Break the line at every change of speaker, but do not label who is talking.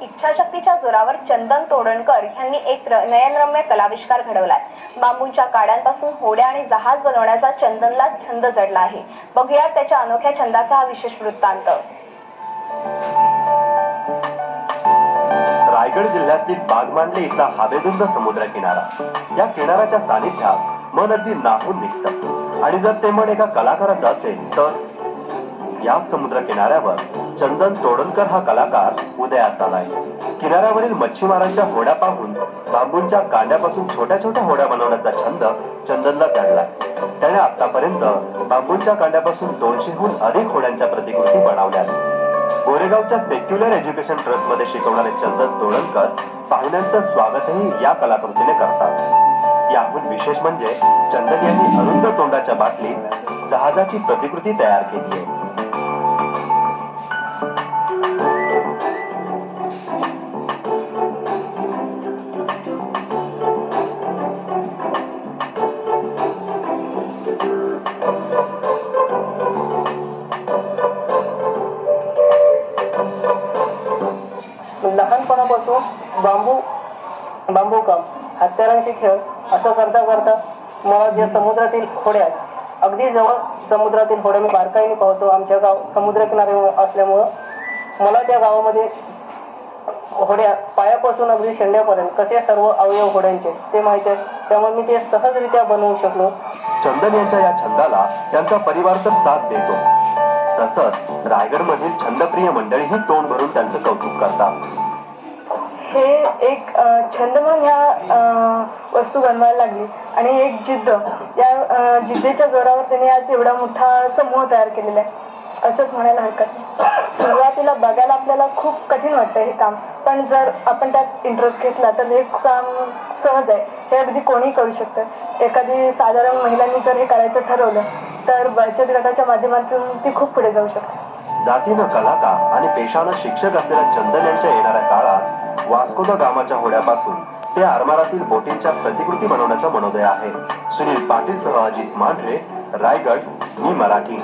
इच्छाशक्तीच्या जोरावर चंदन तोडणकर यांनी एक नयनरम्य कलाविष्कार घडवलाय. बांबूंच्या काड्यांपासून होड्या आणि जहाज बनवण्याचा चंदनला छंद जडला आहे. बघूया त्याच्या अनोख्या छंदाचा हा विशेष वृत्तांत.
रायगड जिल्ह्यातील बागमानले इथला हाबेदुंद समुद्र किनारा या किनाऱ्याच्या सानिध्यात मन अगदी नाहून निघतं. आणि जर ते मन एका कलाकाराचं असेल तर याच समुद्र किनाऱ्यावर चंदन तोडणकर हा कलाकार उदयास आलाय. किनाऱ्यावरील मच्छीमारांच्या होड्या पाहून बांबूंच्या कांड्यापासून छोट्या छोट्या होड्या बनवण्याचा छंद चंदनला चढला त्याने आतापर्यंत बांबूंच्या कांड्यापासून दोनशेहून अधिक होड्यांच्या प्रतिकृती बनवल्या गोरेगावच्या सेक्युलर एज्युकेशन ट्रस्टमध्ये शिकवणारे चंदन तोडणकर पाहुण्यांचं स्वागतही या कलाकृतीने करतात. याहून विशेष म्हणजे चंदन यांनी अरुंद तोंडाच्या बाटलीत जहाजाची प्रतिकृती तयार केली आहे
लहानपणापासून बांबू बांबू काम हत्यारांशी खेळ असं करता करता मला जे समुद्रातील होड्या आहेत अगदी जवळ समुद्रातील होड्या मी बारकाईने पाहतो. आमच्या गाव समुद्रकिनारे असल्यामुळं मला त्या गावामध्ये होड्या पायापासून अगदी शेंड्यापर्यंत कसे सर्व अवयव होड्यांचे ते माहिती आहे. त्यामुळे मी ते सहजरित्या बनवू शकलो.
चंदन यांच्या या छंदाला त्यांचा परिवार तर साथ देतो. तसंच रायगड मधील छंदप्रिय मंडळीही तोंड भरून त्यांचं कौतुक करतात.
हे एक छंद म्हणून ह्या वस्तू बनवायला लागली. आणि एक जिद्द. या जिद्दीच्या जोरावर त्याने आज एवढा मोठा समूह तयार केलेला आहे. असंच म्हणायला हरकत नाही. सुरुवातीला बघायला आपल्याला खूप कठीण वाटतं हे काम. पण जर आपण त्यात इंटरेस्ट घेतला तर हे काम सहज आहे. हे अगदी कोणीही करू शकतं. एखादी साधारण महिलांनी जर हे करायचं ठरवलं तर बचत गटाच्या माध्यमातून ती खूप पुढे जाऊ शकते.
जातीनं कलाकार आणि पेशानं शिक्षक असलेल्या चंदन यांच्या येणाऱ्या काळात वास्को द गामाच्या होड्यापासून ते आरमारातील बोटींच्या प्रतिकृती बनवण्याचा मनोदय आहे. सुनील पाटील सह अजित मांढरे रायगड मी मराठी.